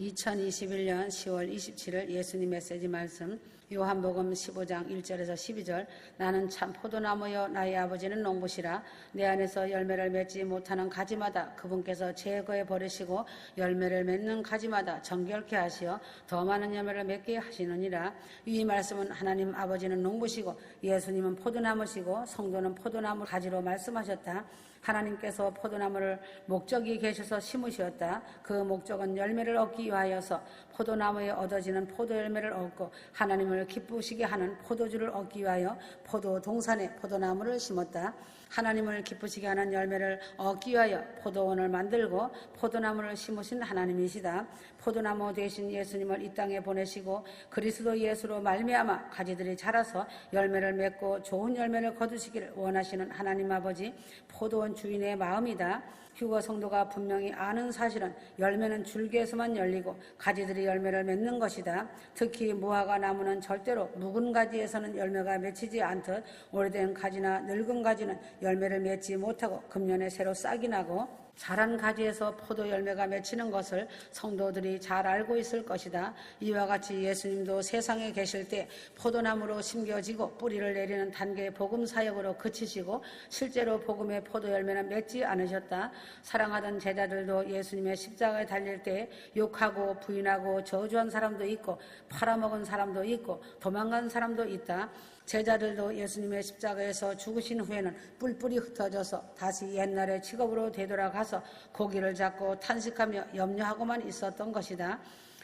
2021년 10월 27일 예수님 메시지 말씀 요한복음 15장 1절에서 12절 나는 참 포도나무여 나의 아버지는 농부시라. 내 안에서 열매를 맺지 못하는 가지마다 그분께서 제거해 버리시고 열매를 맺는 가지마다 정결케 하시어 더 많은 열매를 맺게 하시느니라. 이 말씀은 하나님 아버지는 농부시고 예수님은 포도나무시고 성도는 포도나무 가지로 말씀하셨다 하나님께서 포도나무를 목적이 계셔서 심으셨다. 그 목적은 열매를 얻기 위하여서 포도나무에 얻어지는 포도 열매를 얻고 하나님을 기쁘시게 하는 포도주를 얻기 위하여 포도 동산에 포도나무를 심었다. 하나님을 기쁘시게 하는 열매를 얻기 위하여 포도원을 만들고 포도나무를 심으신 하나님이시다. 포도나무 대신 예수님을 이 땅에 보내시고 그리스도 예수로 말미암아 가지들이 자라서 열매를 맺고 좋은 열매를 거두시기를 원하시는 하나님 아버지 포도원 주인의 마음이다. 휴거 성도가 분명히 아는 사실은 열매는 줄기에서만 열리고 가지들이 열매를 맺는 것이다. 특히 무화과 나무는 절대로 묵은 가지에서는 열매가 맺히지 않듯 오래된 가지나 늙은 가지는 열매를 맺지 못하고 금년에 새로 싹이 나고 자란 가지에서 포도 열매가 맺히는 것을 성도들이 잘 알고 있을 것이다. 이와 같이 예수님도 세상에 계실 때 포도나무로 심겨지고 뿌리를 내리는 단계의 복음 사역으로 그치시고 실제로 복음의 포도 열매는 맺지 않으셨다. 사랑하던 제자들도 예수님의 십자가에 달릴 때 욕하고 부인하고 저주한 사람도 있고 팔아먹은 사람도 있고 도망간 사람도 있다. 제자들도 예수님의 십자가에서 죽으신 후에는 뿔뿔이 흩어져서 다시 옛날의 직업으로 되돌아가서 고기를 잡고 탄식하며 염려하고만 있었던 것이다.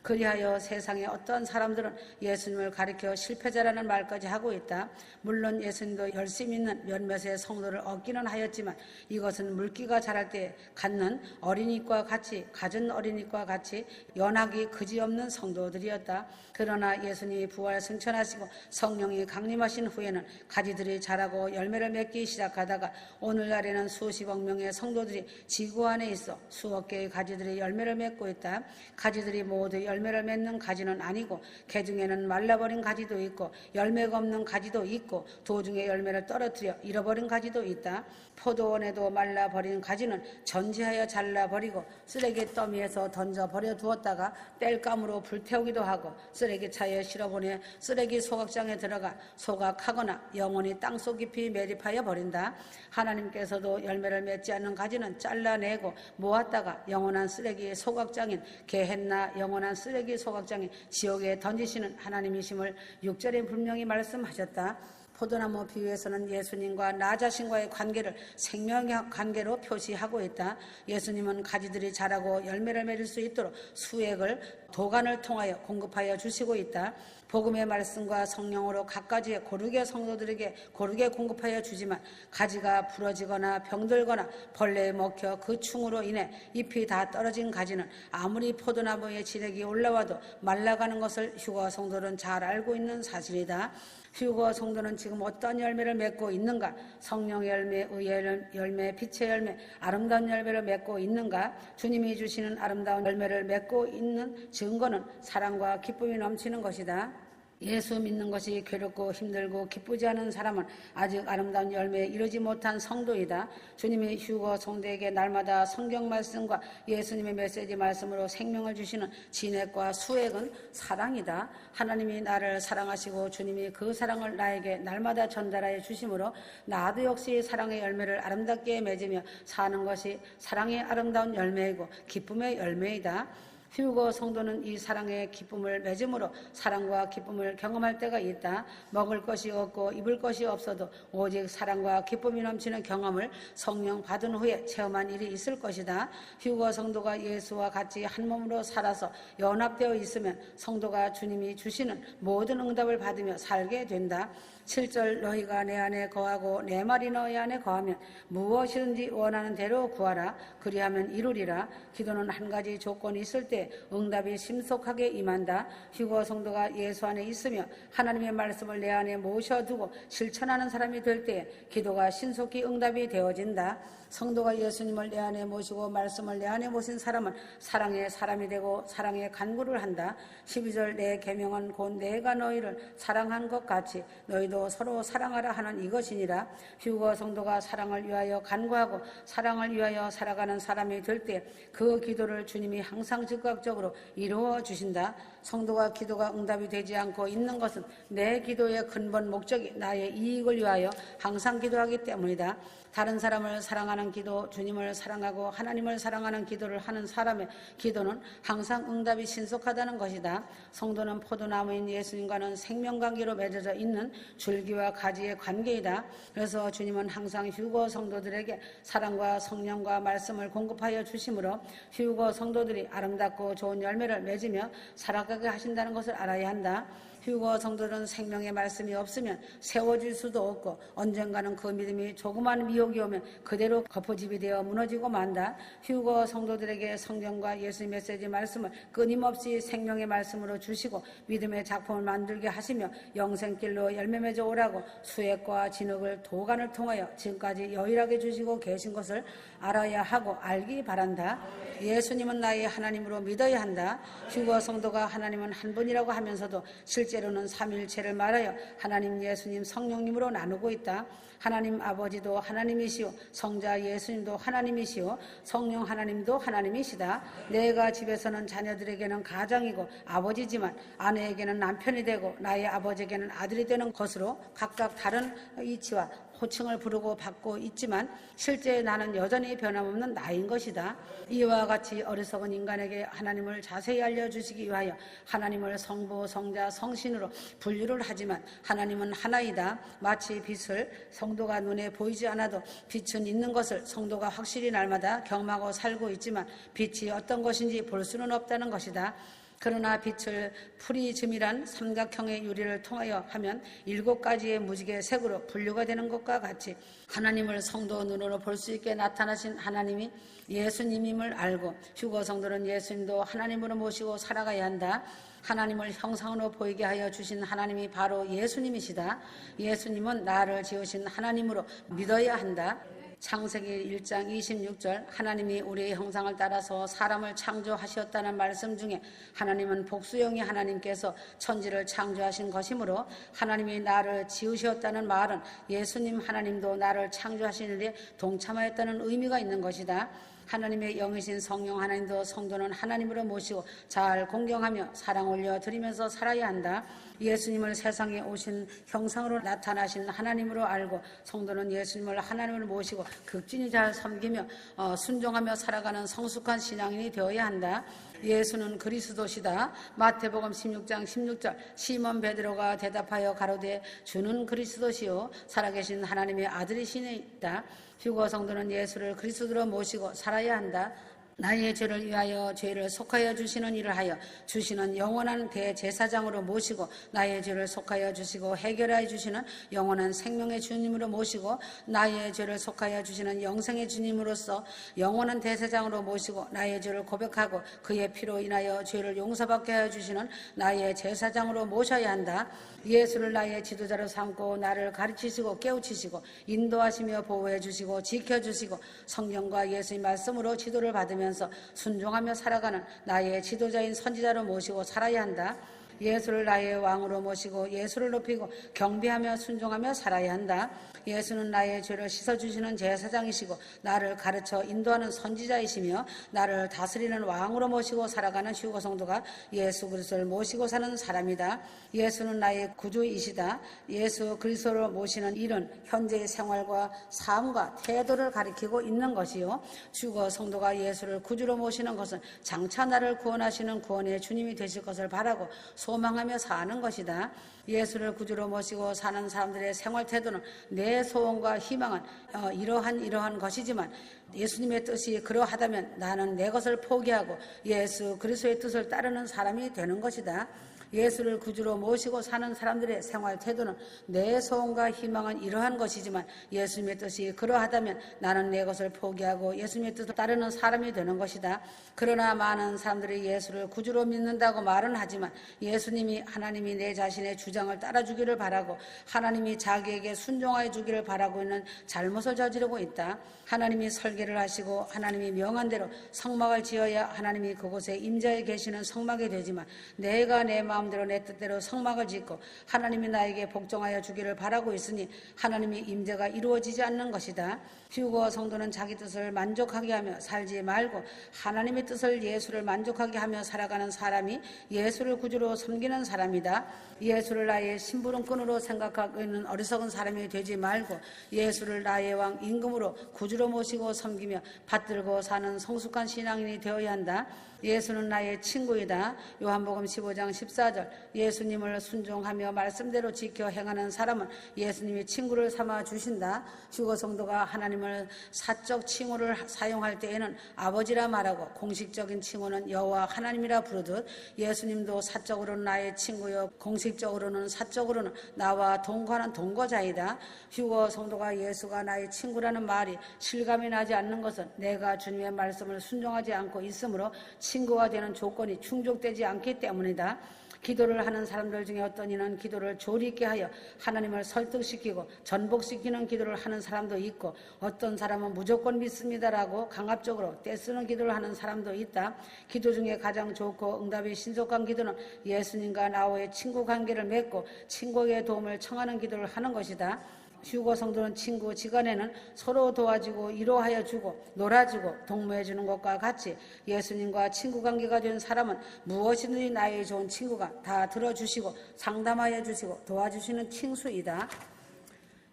그리하여 세상의 어떤 사람들은 예수님을 가리켜 실패자라는 말까지 하고 있다. 물론 예수님도 열심히 있는 몇몇의 성도를 얻기는 하였지만 이것은 물기가 자랄 때 갖는 어린이과 같이 갖은 어린이과 같이 연하기 그지없는 성도들이었다. 그러나 예수님이 부활 승천하시고 성령이 강림하신 후에는 가지들이 자라고 열매를 맺기 시작하다가 오늘날에는 수십억 명의 성도들이 지구 안에 있어 수억 개의 가지들이 열매를 맺고 있다. 가지들이 모두 열 열매를 맺는 가지는 아니고 개 중에는 말라버린 가지도 있고 열매가 없는 가지도 있고 도중에 열매를 떨어뜨려 잃어버린 가지도 있다. 포도원에도 말라버린 가지는 전지하여 잘라버리고 쓰레기 더미에서 던져 버려 두었다가 땔감으로 불태우기도 하고 쓰레기 차에 실어보내 쓰레기 소각장에 들어가 소각하거나 영원히 땅속 깊이 매립하여 버린다. 하나님께서도 열매를 맺지 않는 가지는 잘라내고 모았다가 영원한 쓰레기 소각장인 개했나 영원한 쓰레기 소각장에 지옥에 던지시는 하나님이심을 6절에 분명히 말씀하셨다. 포도나무 비유에서는 예수님과 나 자신과의 관계를 생명의 관계로 표시하고 있다. 예수님은 가지들이 자라고 열매를 맺을 수 있도록 수액을 도간을 통하여 공급하여 주시고 있다. 복음의 말씀과 성령으로 각가지의 고르게 성도들에게 고르게 공급하여 주지만 가지가 부러지거나 병들거나 벌레에 먹혀 그 충으로 인해 잎이 다 떨어진 가지는 아무리 포도나무의 지력이 올라와도 말라가는 것을 휴거 성도는 잘 알고 있는 사실이다. 휴거 성도는 지금 어떤 열매를 맺고 있는가? 성령의 열매, 의의 열매, 빛의 열매, 아름다운 열매를 맺고 있는가? 주님이 주시는 아름다운 열매를 맺고 있는 증거는 사랑과 기쁨이 넘치는 것이다. 예수 믿는 것이 괴롭고 힘들고 기쁘지 않은 사람은 아직 아름다운 열매에 이르지 못한 성도이다. 주님이 휴거 성도에게 날마다 성경 말씀과 예수님의 메시지 말씀으로 생명을 주시는 진액과 수액은 사랑이다. 하나님이 나를 사랑하시고 주님이 그 사랑을 나에게 날마다 전달하여 주심으로 나도 역시 사랑의 열매를 아름답게 맺으며 사는 것이 사랑의 아름다운 열매이고 기쁨의 열매이다. 휴거 성도는 이 사랑의 기쁨을 맺음으로 사랑과 기쁨을 경험할 때가 있다. 먹을 것이 없고 입을 것이 없어도 오직 사랑과 기쁨이 넘치는 경험을 성령 받은 후에 체험한 일이 있을 것이다. 휴거 성도가 예수와 같이 한 몸으로 살아서 연합되어 있으면 성도가 주님이 주시는 모든 응답을 받으며 살게 된다. 7절 너희가 내 안에 거하고 내 말이 너희 안에 거하면 무엇이든지 원하는 대로 구하라 그리하면 이루리라 기도는 한 가지 조건이 있을 때 응답이 심속하게 임한다. 휴거 성도가 예수 안에 있으며 하나님의 말씀을 내 안에 모셔두고 실천하는 사람이 될 때 기도가 신속히 응답이 되어진다. 성도가 예수님을 내 안에 모시고 말씀을 내 안에 모신 사람은 사랑의 사람이 되고 사랑의 간구를 한다. 12절 내 계명은 곧 내가 너희를 사랑한 것 같이 너희도 서로 사랑하라 하는 이것이니라. 휴거 성도가 사랑을 위하여 간구하고 사랑을 위하여 살아가는 사람이 될 때 그 기도를 주님이 항상 듣고 즉각적으로 이루어 주신다. 성도가 기도가 응답이 되지 않고 있는 것은 내 기도의 근본 목적이 나의 이익을 위하여 항상 기도하기 때문이다. 다른 사람을 사랑하는 기도, 주님을 사랑하고 하나님을 사랑하는 기도를 하는 사람의 기도는 항상 응답이 신속하다는 것이다. 성도는 포도나무인 예수님과는 생명관계로 맺어져 있는 줄기와 가지의 관계이다. 그래서 주님은 항상 휴거 성도들에게 사랑과 성령과 말씀을 공급하여 주심으로 휴거 성도들이 아름답고 좋은 열매를 맺으며 살아가 게 하신다는 것을 알아야 한다. 휴거 성도는 생명의 말씀이 없으면 세워질 수도 없고 언젠가는 그 믿음이 조그만 미혹이 오면 그대로 거푸집이 되어 무너지고 만다. 휴거 성도들에게 성경과 예수 메시지 말씀을 끊임없이 생명의 말씀으로 주시고 믿음의 작품을 만들게 하시며 영생길로 열매 맺어 오라고 수액과 진흙을 도간을 통하여 지금까지 여일하게 주시고 계신 것을 알아야 하고 알기 바란다. 예수님은 나의 하나님으로 믿어야 한다. 휴거 성도가 하나님은 한 분이라고 하면서도 실제 로는 삼일체를 말하여 하나님 예수님 성령님으로 나누고 있다. 하나님 아버지도 하나님이시오 성자 예수님도 하나님이시오 성령 하나님도 하나님이시다. 내가 집에서는 자녀들에게는 가장이고 아버지지만 아내에게는 남편이 되고 나의 아버지에게는 아들이 되는 것으로 각각 다른 이치와 호칭을 부르고 받고 있지만 실제 나는 여전히 변함없는 나인 것이다. 이와 같이 어리석은 인간에게 하나님을 자세히 알려주시기 위하여 하나님을 성부, 성자, 성신으로 분류를 하지만 하나님은 하나이다. 마치 빛을 성도가 눈에 보이지 않아도 빛은 있는 것을 성도가 확실히 날마다 경험하고 살고 있지만 빛이 어떤 것인지 볼 수는 없다는 것이다. 그러나 빛을 프리즘이란 삼각형의 유리를 통하여 하면 일곱 가지의 무지개 색으로 분류가 되는 것과 같이 하나님을 성도 눈으로 볼 수 있게 나타나신 하나님이 예수님임을 알고 휴거 성도는 예수님도 하나님으로 모시고 살아가야 한다. 하나님을 형상으로 보이게 하여 주신 하나님이 바로 예수님이시다. 예수님은 나를 지으신 하나님으로 믿어야 한다. 창세기 1장 26절 하나님이 우리의 형상을 따라서 사람을 창조하셨다는 말씀 중에 하나님은 복수형이 하나님께서 천지를 창조하신 것이므로 하나님이 나를 지으셨다는 말은 예수님 하나님도 나를 창조하신 일에 동참하였다는 의미가 있는 것이다. 하나님의 영이신 성령 하나님도 성도는 하나님으로 모시고 잘 공경하며 사랑 올려 드리면서 살아야 한다. 예수님을 세상에 오신 형상으로 나타나신 하나님으로 알고 성도는 예수님을 하나님으로 모시고 극진히 잘 섬기며 어, 순종하며 살아가는 성숙한 신앙인이 되어야 한다. 예수는 그리스도시다. 마태복음 16장 16절 시몬 베드로가 대답하여 가로되 주는 그리스도시요 살아계신 하나님의 아들이시니이다. 휴거 성도는 예수를 그리스도로 모시고 살아야 한다. 나의 죄를 위하여 죄를 속하여 주시는 일을 하여 주시는 영원한 대제사장으로 모시고 나의 죄를 속하여 주시고 해결하여 주시는 영원한 생명의 주님으로 모시고 나의 죄를 속하여 주시는 영생의 주님으로서 영원한 대제사장으로 모시고 나의 죄를 고백하고 그의 피로 인하여 죄를 용서받게 하여 주시는 나의 제사장으로 모셔야 한다. 예수를 나의 지도자로 삼고 나를 가르치시고 깨우치시고 인도하시며 보호해 주시고 지켜 주시고 성령과 예수의 말씀으로 지도를 받으며 살면서 순종하며 살아가는 나의 지도자인 선지자로 모시고 살아야 한다. 예수를 나의 왕으로 모시고 예수를 높이고 경배하며 순종하며 살아야 한다. 예수는 나의 죄를 씻어주시는 제사장이시고 나를 가르쳐 인도하는 선지자이시며 나를 다스리는 왕으로 모시고 살아가는 휴거 성도가 예수 그리스도를 모시고 사는 사람이다. 예수는 나의 구주이시다. 예수 그리스도를 모시는 일은 현재의 생활과 삶과 태도를 가리키고 있는 것이요. 휴거 성도가 예수를 구주로 모시는 것은 장차 나를 구원하시는 구원의 주님이 되실 것을 바라고 소망하며 사는 것이다. 예수를 구주로 모시고 사는 사람들의 생활 태도는 내 소원과 희망은 어, 이러한 이러한 것이지만 예수님의 뜻이 그러하다면 나는 내 것을 포기하고 예수 그리스도의 뜻을 따르는 사람이 되는 것이다. 예수를 구주로 모시고 사는 사람들의 생활 태도는 내 소원과 희망은 이러한 것이지만 예수님의 뜻이 그러하다면 나는 내 것을 포기하고 예수님의 뜻을 따르는 사람이 되는 것이다. 그러나 많은 사람들이 예수를 구주로 믿는다고 말은 하지만 예수님이 하나님이 내 자신의 주장을 따라주기를 바라고 하나님이 자기에게 순종하여 주기를 바라고 있는 잘못을 저지르고 있다. 하나님이 설계를 하시고 하나님이 명한 대로 성막을 지어야 하나님이 그곳에 임자에 계시는 성막이 되지만 내가 내 마음 마음대로 내 뜻대로 성막을 짓고 하나님이 나에게 복종하여 주기를 바라고 있으니 하나님의 임재가 이루어지지 않는 것이다. 휴거 성도는 자기 뜻을 만족하게 하며 살지 말고 하나님의 뜻을 예수를 만족하게 하며 살아가는 사람이 예수를 구주로 섬기는 사람이다. 예수를 나의 심부름꾼으로 생각하고 있는 어리석은 사람이 되지 말고 예수를 나의 왕 임금으로 구주로 모시고 섬기며 받들고 사는 성숙한 신앙인이 되어야 한다. 예수는 나의 친구이다. 요한복음 15장 14절. 예수님을 순종하며 말씀대로 지켜 행하는 사람은 예수님이 친구를 삼아 주신다. 휴거 성도가 하나님을 사적 칭호를 사용할 때에는 아버지라 말하고 공식적인 칭호는 여호와 하나님이라 부르듯 예수님도 사적으로는 나의 친구요 공식적으로는 사적으로는 나와 동거하는 동거자이다. 휴거 성도가 예수가 나의 친구라는 말이 실감이 나지 않는 것은 내가 주님의 말씀을 순종하지 않고 있으므로 친구가 되는 조건이 충족되지 않기 때문이다. 기도를 하는 사람들 중에 어떤 이는 기도를 조리 있게 하여 하나님을 설득시키고 전복시키는 기도를 하는 사람도 있고 어떤 사람은 무조건 믿습니다라고 강압적으로 떼쓰는 기도를 하는 사람도 있다. 기도 중에 가장 좋고 응답이 신속한 기도는 예수님과 나와의 친구 관계를 맺고 친구의 도움을 청하는 기도를 하는 것이다. 휴거 성도는 친구 지간에는 서로 도와주고 위로하여 주고 놀아주고 동무해 주는 것과 같이 예수님과 친구 관계가 된 사람은 무엇이든지 나의 좋은 친구가 다 들어주시고 상담하여 주시고 도와주시는 친수이다.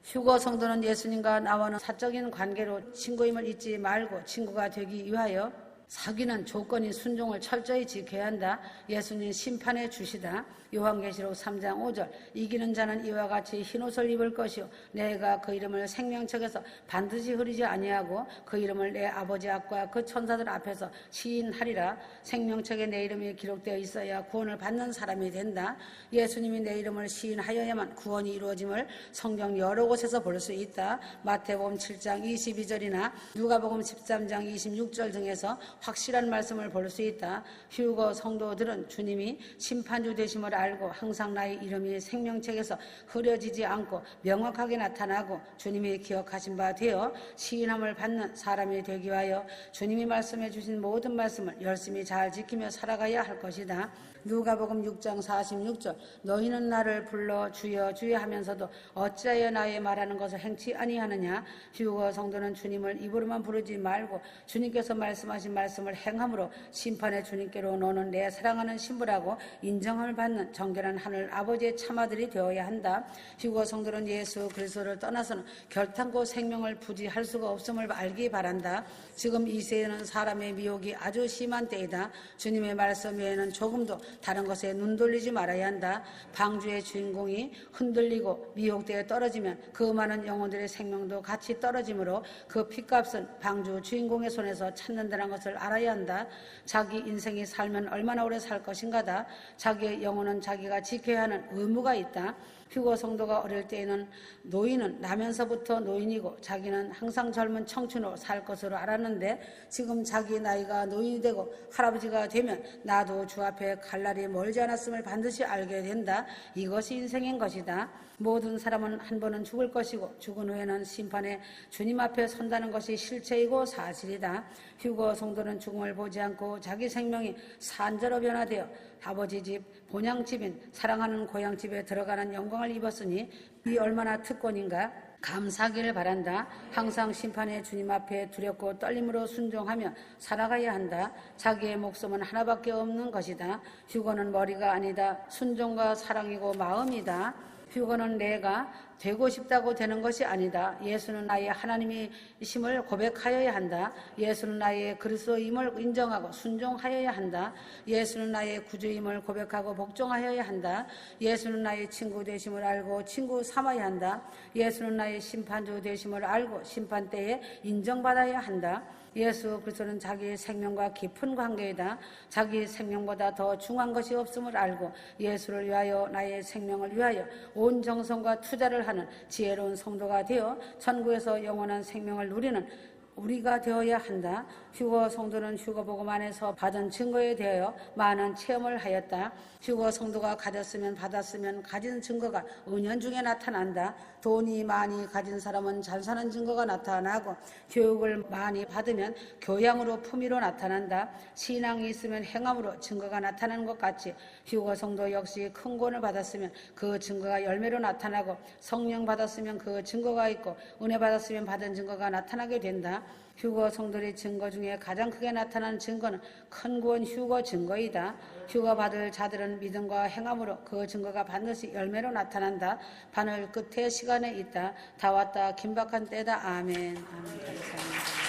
휴거 성도는 예수님과 나와는 사적인 관계로 친구임을 잊지 말고 친구가 되기 위하여 사귀는 조건이 순종을 철저히 지켜야 한다. 예수님 심판해 주시다. 요한계시록 3장 5절. 이기는 자는 이와 같이 흰옷을 입을 것이요. 내가 그 이름을 생명책에서 반드시 흐리지 아니하고 그 이름을 내 아버지 앞과 그 천사들 앞에서 시인하리라. 생명책에 내 이름이 기록되어 있어야 구원을 받는 사람이 된다. 예수님이 내 이름을 시인하여야만 구원이 이루어짐을 성경 여러 곳에서 볼 수 있다. 마태복음 7장 22절이나 누가복음 13장 26절 등에서 확실한 말씀을 볼 수 있다 휴거 성도들은 주님이 심판주 되심을 알고 항상 나의 이름이 생명책에서 흐려지지 않고 명확하게 나타나고 주님이 기억하신 바 되어 시인함을 받는 사람이 되기 위하여 주님이 말씀해 주신 모든 말씀을 열심히 잘 지키며 살아가야 할 것이다. 누가복음 6장 46절 너희는 나를 불러 주여 주여 하면서도 어찌하여 나의 말하는 것을 행치 아니하느냐? 휴거 성도는 주님을 입으로만 부르지 말고 주님께서 말씀하신 말씀을 행함으로 심판의 주님께로 너는 내 사랑하는 신부라고 인정함을 받는 정결한 하늘 아버지의 참아들이 되어야 한다. 휴거 성도는 예수 그리스도를 떠나서는 결탄고 생명을 부지할 수가 없음을 알기 바란다. 지금 이 세에는 사람의 미혹이 아주 심한 때이다. 주님의 말씀 외에는 조금도 다른 것에 눈 돌리지 말아야 한다. 방주의 주인공이 흔들리고 미혹되어 떨어지면 그 많은 영혼들의 생명도 같이 떨어지므로 그 핏값은 방주 주인공의 손에서 찾는다는 것을 알아야 한다. 자기 인생이 살면 얼마나 오래 살 것인가다. 자기의 영혼은 자기가 지켜야 하는 의무가 있다. 휴거 성도가 어릴 때에는 노인은 나면서부터 노인이고 자기는 항상 젊은 청춘으로 살 것으로 알았는데 지금 자기 나이가 노인이 되고 할아버지가 되면 나도 주 앞에 갈 날이 멀지 않았음을 반드시 알게 된다. 이것이 인생인 것이다. 모든 사람은 한 번은 죽을 것이고 죽은 후에는 심판에 주님 앞에 선다는 것이 실체이고 사실이다. 휴거 성도는 죽음을 보지 않고 자기 생명이 산저로 변화되어 아버지 집, 본향집인 사랑하는 고향집에 들어가는 영광을 입었으니 이 얼마나 특권인가? 감사하기를 바란다. 항상 심판의 주님 앞에 두렵고 떨림으로 순종하며 살아가야 한다. 자기의 목숨은 하나밖에 없는 것이다. 휴거는 머리가 아니다. 순종과 사랑이고 마음이다. 휴거는 내가 되고 싶다고 되는 것이 아니다. 예수는 나의 하나님이심을 고백하여야 한다. 예수는 나의 그리스도임을 인정하고 순종하여야 한다. 예수는 나의 구주임을 고백하고 복종하여야 한다. 예수는 나의 친구 되심을 알고 친구 삼아야 한다. 예수는 나의 심판주 되심을 알고 심판 때에 인정받아야 한다. 예수 그리스도는 자기 생명과 깊은 관계이다. 자기 생명보다 더 중요한 것이 없음을 알고 예수를 위하여 나의 생명을 위하여 온 정성과 투자를 하는 지혜로운 성도가 되어 천국에서 영원한 생명을 누리는 우리가 되어야 한다. 휴거 성도는 휴거 복음 안에서 받은 증거에 대하여 많은 체험을 하였다. 휴거 성도가 가졌으면 받았으면 가진 증거가 은연 중에 나타난다. 돈이 많이 가진 사람은 잘 사는 증거가 나타나고 교육을 많이 받으면 교양으로 품위로 나타난다. 신앙이 있으면 행함으로 증거가 나타나는 것 같이 휴거 성도 역시 큰 권을 받았으면 그 증거가 열매로 나타나고 성령 받았으면 그 증거가 있고 은혜 받았으면 받은 증거가 나타나게 된다. 휴거 성도의 증거 중에 가장 크게 나타나는 증거는 큰 구원 휴거 증거이다. 휴거 받을 자들은 믿음과 행함으로 그 증거가 반드시 열매로 나타난다. 바늘 끝에 시간에 있다. 다 왔다. 긴박한 때다. 아멘. 아멘. 감사합니다.